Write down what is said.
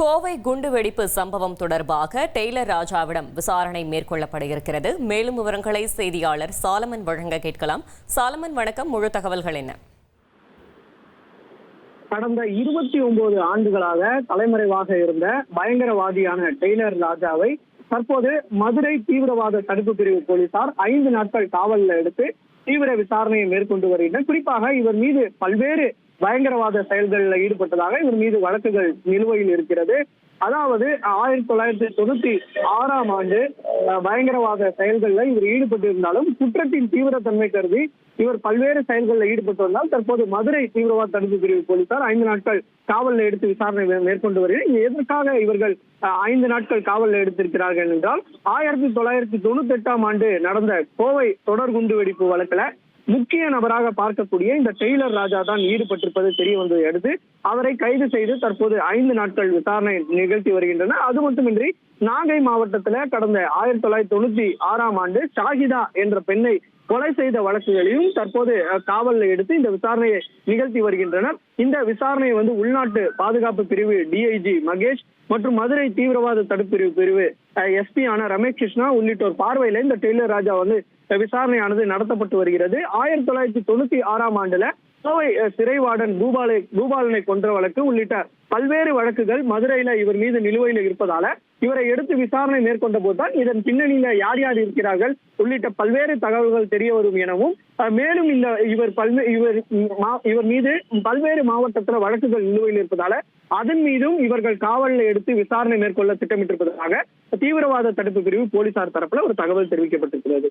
கோவை குண்டுவெடிப்பு சம்பவம் தொடர்பாக டெய்லர் ராஜாவிடம் விசாரணை மேற்கொள்ளப்பட இருக்கிறது மேலும் விவரங்களை செய்தியாளர் சாலமன் வழங்க கேட்கலாம். சாலமன் வணக்கம். முழு தகவல்கள் என்ன? கடந்த இருபத்தி ஒன்பது ஆண்டுகளாக தலைமறைவாக இருந்த பயங்கரவாதியான டெய்லர் ராஜாவை தற்போது மதுரை தீவிரவாத தடுப்பு பிரிவு போலீசார் ஐந்து நாட்கள் காவலில் எடுத்து தீவிர விசாரணையை மேற்கொண்டு வருகின்றனர். குறிப்பாக இவர் மீது பல்வேறு பயங்கரவாத செயல்களில் ஈடுபட்டதாக இவர் மீது வழக்குகள் நிலுவையில் இருக்கிறது. அதாவது ஆயிரத்தி தொள்ளாயிரத்தி தொண்ணூத்தி ஆறாம் ஆண்டு அஹ், பயங்கரவாத செயல்களில் இவர் ஈடுபட்டிருந்தாலும் குற்றத்தின் தீவிரத்தன்மை கருதி இவர் பல்வேறு செயல்களில் ஈடுபட்டு வந்தால் தற்போது மதுரை தீவிரவாத தடுப்பு பிரிவு போலீசார் ஐந்து நாட்கள் காவலில் எடுத்து விசாரணை மேற்கொண்டு வருகிறது எதற்காக இவர்கள் அஹ், ஐந்து நாட்கள் காவலில் எடுத்திருக்கிறார்கள் என்றால் ஆயிரத்தி தொள்ளாயிரத்தி தொண்ணூத்தி எட்டாம் ஆண்டு நடந்த கோவை தொடர் குண்டு வெடிப்பு வழக்குல முக்கிய நபராக பார்க்கக்கூடிய இந்த டெய்லர் ராஜா தான் ஈடுபட்டிருப்பது தெரிய வந்ததை அடுத்து அவரை கைது செய்து தற்போது ஐந்து நாட்கள் விசாரணை நிகழ்த்தி வருகின்றன அது மட்டுமின்றி நாகை மாவட்டத்துல கடந்த ஆயிரத்தி தொள்ளாயிரத்தி தொண்ணூத்தி ஆறாம் ஆண்டு ஷாஹிதா என்ற பெண்ணை கொலை செய்த வழக்குகளையும் தற்போது காவலில் எடுத்து இந்த விசாரணையை நிகழ்த்தி வருகின்றனர். இந்த விசாரணையை வந்து உள்நாட்டு பாதுகாப்பு பிரிவு டிஐஜி மகேஷ் மற்றும் மதுரை தீவிரவாத தடுப்பு பிரிவு எஸ்பி ஆன ரமேஷ் கிருஷ்ணா உள்ளிட்டோர் பார்வையில இந்த டெய்லர் ராஜா வந்து விசாரணையானது நடத்தப்பட்டு வருகிறது. ஆயிரத்தி தொள்ளாயிரத்தி தொண்ணூத்தி ஆறாம் ஆண்டுல கோவை சிறைவாடன் பூபாலை பூபாலனை கொன்ற வழக்கு உள்ளிட்ட பல்வேறு வழக்குகள் மதுரையில இவர் மீது நிலுவையில் இருப்பதால இவரை எடுத்து விசாரணை மேற்கொண்ட போதுதான் இதன் பின்னணியில யார் யார் இருக்கிறார்கள் உள்ளிட்ட பல்வேறு தகவல்கள் தெரிய வரும் எனவும் மேலும் இந்த இவர் பல்வே இவர் மா- இவர் மீது பல்வேறு மாவட்டத்தில் வழக்குகள் நிலுவையில் இருப்பதால அதன் மீதும் இவர்கள் காவலில் எடுத்து விசாரணை மேற்கொள்ள திட்டமிட்டிருப்பதாக தீவிரவாத தடுப்பு பிரிவு போலீசார் தரப்புல ஒரு தகவல் தெரிவிக்கப்பட்டிருக்கிறது.